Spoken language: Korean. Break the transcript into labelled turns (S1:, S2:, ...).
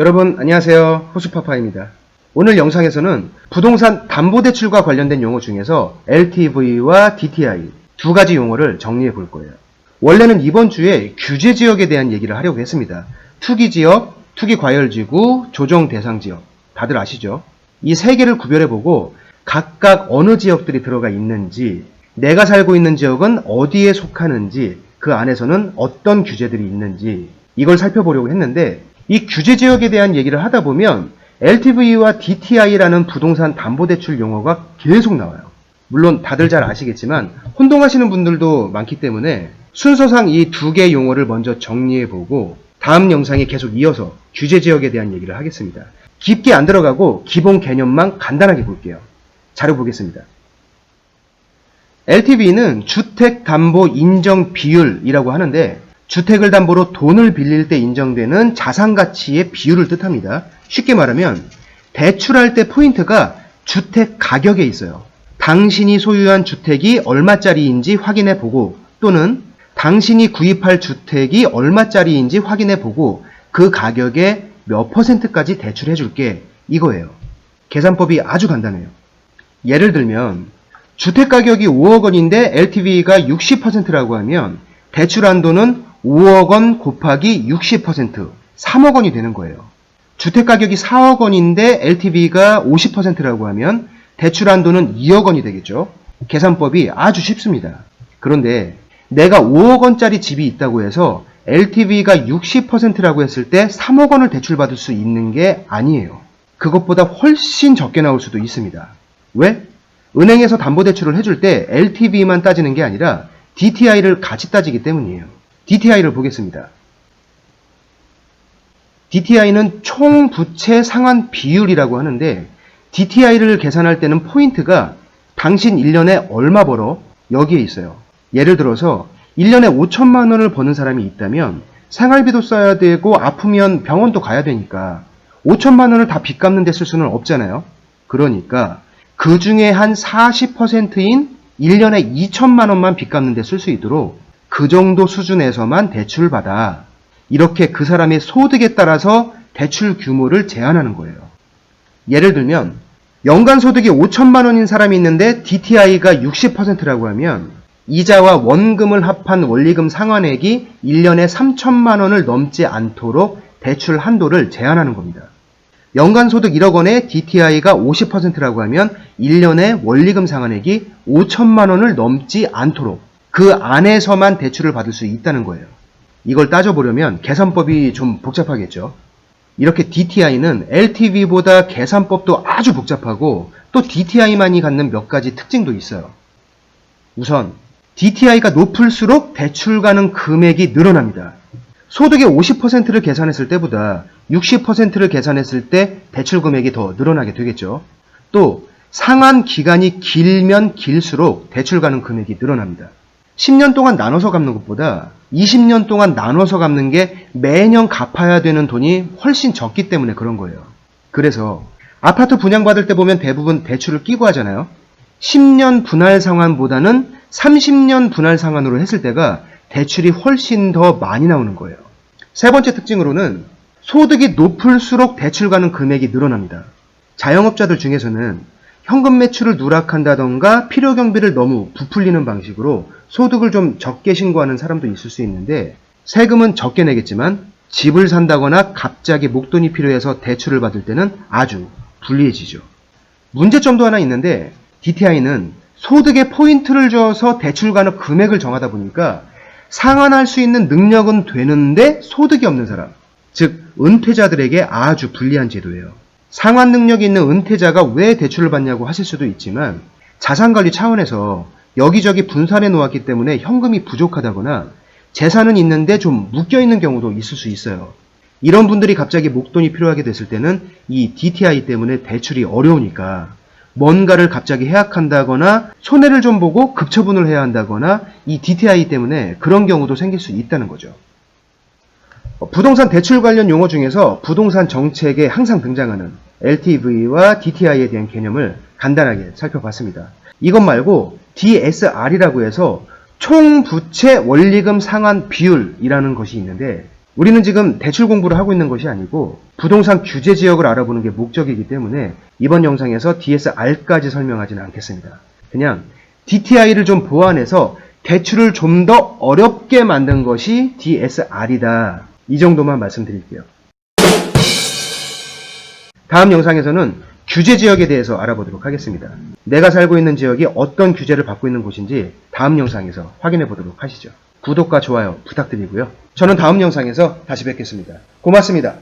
S1: 여러분 안녕하세요. 호수파파입니다. 오늘 영상에서는 부동산 담보대출과 관련된 용어 중에서 LTV와 DTI 두 가지 용어를 정리해 볼 거예요. 원래는 이번 주에 규제 지역에 대한 얘기를 하려고 했습니다. 투기 지역, 투기 과열 지구, 조정 대상 지역. 다들 아시죠? 이 세 개를 구별해 보고 각각 어느 지역들이 들어가 있는지 내가 살고 있는 지역은 어디에 속하는지 그 안에서는 어떤 규제들이 있는지 이걸 살펴보려고 했는데 이 규제 지역에 대한 얘기를 하다 보면 LTV와 DTI라는 부동산 담보대출 용어가 계속 나와요. 물론 다들 잘 아시겠지만 혼동하시는 분들도 많기 때문에 순서상 이 두개 용어를 먼저 정리해보고 다음 영상에 계속 이어서 규제 지역에 대한 얘기를 하겠습니다. 깊게 안 들어가고 기본 개념만 간단하게 볼게요. 자료 보겠습니다. LTV는 주택담보 인정 비율이라고 하는데 주택을 담보로 돈을 빌릴 때 인정되는 자산 가치의 비율을 뜻합니다. 쉽게 말하면 대출할 때 포인트가 주택 가격에 있어요. 당신이 소유한 주택이 얼마짜리인지 확인해 보고 또는 당신이 구입할 주택이 얼마짜리인지 확인해 보고 그 가격에 몇 퍼센트까지 대출해 줄게 이거예요. 계산법이 아주 간단해요. 예를 들면 주택 가격이 5억 원인데 LTV가 60%라고 하면 대출 한도는 5억 원 곱하기 60% 3억 원이 되는 거예요. 주택 가격이 4억 원인데 LTV가 50%라고 하면 대출 한도는 2억 원이 되겠죠. 계산법이 아주 쉽습니다. 그런데 내가 5억 원짜리 집이 있다고 해서 LTV가 60%라고 했을 때 3억 원을 대출받을 수 있는 게 아니에요. 그것보다 훨씬 적게 나올 수도 있습니다. 왜? 은행에서 담보대출을 해줄 때 LTV만 따지는 게 아니라 DTI를 같이 따지기 때문이에요. DTI를 보겠습니다. DTI는 총 부채 상환 비율이라고 하는데 DTI를 계산할 때는 포인트가 당신 1년에 얼마 벌어? 여기에 있어요. 예를 들어서 1년에 5천만 원을 버는 사람이 있다면 생활비도 써야 되고 아프면 병원도 가야 되니까 5천만 원을 다 빚 갚는 데 쓸 수는 없잖아요. 그러니까 그 중에 한 40%인 1년에 2천만 원만 빚 갚는 데 쓸 수 있도록 그 정도 수준에서만 대출을 받아. 이렇게 그 사람의 소득에 따라서 대출 규모를 제한하는 거예요. 예를 들면 연간 소득이 5천만 원인 사람이 있는데 DTI가 60%라고 하면 이자와 원금을 합한 원리금 상환액이 1년에 3천만 원을 넘지 않도록 대출 한도를 제한하는 겁니다. 연간 소득 1억 원에 DTI가 50%라고 하면 1년에 원리금 상환액이 5천만 원을 넘지 않도록 그 안에서만 대출을 받을 수 있다는 거예요. 이걸 따져보려면 계산법이 좀 복잡하겠죠. 이렇게 DTI는 LTV보다 계산법도 아주 복잡하고 또 DTI만이 갖는 몇 가지 특징도 있어요. 우선 DTI가 높을수록 대출 가능 금액이 늘어납니다. 소득의 50%를 계산했을 때보다 60%를 계산했을 때 대출 금액이 더 늘어나게 되겠죠. 또 상환 기간이 길면 길수록 대출 가능 금액이 늘어납니다. 10년 동안 나눠서 갚는 것보다 20년 동안 나눠서 갚는 게 매년 갚아야 되는 돈이 훨씬 적기 때문에 그런 거예요. 그래서 아파트 분양받을 때 보면 대부분 대출을 끼고 하잖아요. 10년 분할 상환보다는 30년 분할 상환으로 했을 때가 대출이 훨씬 더 많이 나오는 거예요. 세 번째 특징으로는 소득이 높을수록 대출 가능 금액이 늘어납니다. 자영업자들 중에서는 현금 매출을 누락한다던가 필요 경비를 너무 부풀리는 방식으로 소득을 좀 적게 신고하는 사람도 있을 수 있는데 세금은 적게 내겠지만 집을 산다거나 갑자기 목돈이 필요해서 대출을 받을 때는 아주 불리해지죠. 문제점도 하나 있는데 DTI는 소득에 포인트를 줘서 대출 가능 금액을 정하다 보니까 상환할 수 있는 능력은 되는데 소득이 없는 사람, 즉 은퇴자들에게 아주 불리한 제도예요. 상환 능력이 있는 은퇴자가 왜 대출을 받냐고 하실 수도 있지만 자산관리 차원에서 여기저기 분산해 놓았기 때문에 현금이 부족하다거나 재산은 있는데 좀 묶여 있는 경우도 있을 수 있어요. 이런 분들이 갑자기 목돈이 필요하게 됐을 때는 이 DTI 때문에 대출이 어려우니까 뭔가를 갑자기 해약한다거나 손해를 좀 보고 급처분을 해야 한다거나 이 DTI 때문에 그런 경우도 생길 수 있다는 거죠. 어, 부동산 대출 관련 용어 중에서 부동산 정책에 항상 등장하는 LTV와 DTI에 대한 개념을 간단하게 살펴봤습니다. 이것 말고 DSR이라고 해서 총 부채 원리금 상환 비율이라는 것이 있는데 우리는 지금 대출 공부를 하고 있는 것이 아니고 부동산 규제 지역을 알아보는 게 목적이기 때문에 이번 영상에서 DSR까지 설명하지는 않겠습니다. 그냥 DTI를 좀 보완해서 대출을 좀 더 어렵게 만든 것이 DSR이다. 이 정도만 말씀드릴게요. 다음 영상에서는 규제 지역에 대해서 알아보도록 하겠습니다. 내가 살고 있는 지역이 어떤 규제를 받고 있는 곳인지 다음 영상에서 확인해 보도록 하시죠. 구독과 좋아요 부탁드리고요. 저는 다음 영상에서 다시 뵙겠습니다. 고맙습니다.